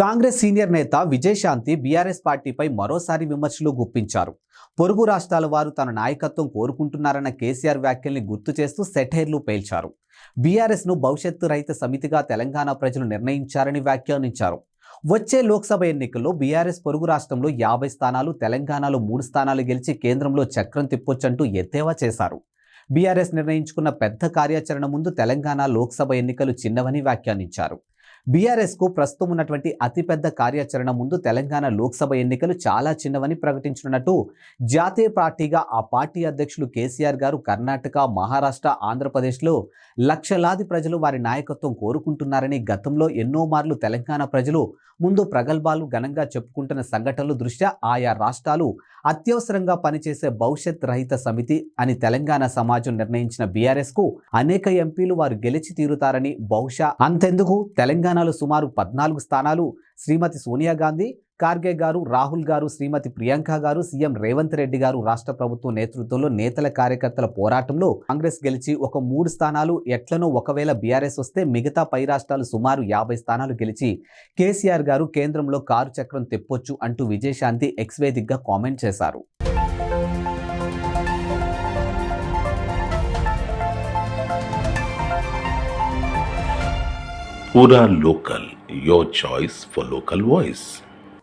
Congress senior నేత Vijayashanti BRS పార్టీపై మరోసారి విమర్శలు గుప్పించారు. పొరుగు రాష్ట్రాల వారు తన నాయకత్వం కోరుకుంటున్నారన్న కేసీఆర్ వ్యాఖ్యల్ని గుర్తు చేస్తూ సెటైర్లు పేల్చారు. బీఆర్ఎస్ను భవిష్యత్తు రహిత సమితిగా తెలంగాణ ప్రజలు నిర్ణయించారని వ్యాఖ్యానించారు. వచ్చే లోక్సభ ఎన్నికల్లో బీఆర్ఎస్ పొరుగు రాష్ట్రంలో యాభై స్థానాలు తెలంగాణలో మూడు స్థానాలు గెలిచి కేంద్రంలో చక్రం తిప్పొచ్చంటూ ఎద్దేవా చేశారు. బీఆర్ఎస్ నిర్ణయించుకున్న పెద్ద కార్యాచరణ ముందు తెలంగాణ లోక్సభ ఎన్నికలు చిన్నవని వ్యాఖ్యానించారు. బీఆర్ఎస్కు ప్రస్తుతం ఉన్నటువంటి అతిపెద్ద కార్యాచరణ ముందు తెలంగాణ లోక్సభ ఎన్నికలు చాలా చిన్నవని ప్రకటించనున్నట్టు జాతీయ పార్టీగా ఆ పార్టీ అధ్యక్షులు కేసీఆర్ గారు కర్ణాటక మహారాష్ట్ర ఆంధ్రప్రదేశ్లో లక్షలాది ప్రజలు వారి నాయకత్వం కోరుకుంటున్నారని గతంలో ఎన్నో మార్లు తెలంగాణ ప్రజలు ముందు ప్రగల్భాలు ఘనంగా చెప్పుకుంటున్న సంఘటనలు దృష్ట్యా ఆయా రాష్ట్రాలు అత్యవసరంగా పనిచేసే భవిష్యత్ రహిత సమితి అని తెలంగాణ సమాజం నిర్ణయించిన బీఆర్ఎస్కు అనేక ఎంపీలు వారు గెలిచి తీరుతారని బహుశా అంతెందుకు? తెలంగాణలో సుమారు పద్నాలుగు స్థానాలు శ్రీమతి సోనియా గాంధీ ఖార్గే గారు రాహుల్ గారు శ్రీమతి ప్రియాంక గారు సీఎం రేవంత్ రెడ్డి గారు రాష్ట్ర ప్రభుత్వం నేతృత్వంలో నేతల కార్యకర్తల పోరాటంలో కాంగ్రెస్ గెలిచి ఒక మూడు స్థానాలు ఎట్లనో ఒకవేళ బీఆర్ఎస్ వస్తే మిగతా పై రాష్ట్రాలు సుమారు యాభై స్థానాలు గెలిచి కేసీఆర్ గారు కేంద్రంలో కారు చక్రం తెప్పొచ్చు అంటూ విజయశాంతి ఎక్స్వేదిక్గా కామెంట్ చేశారు. పూరా local your choice for local voice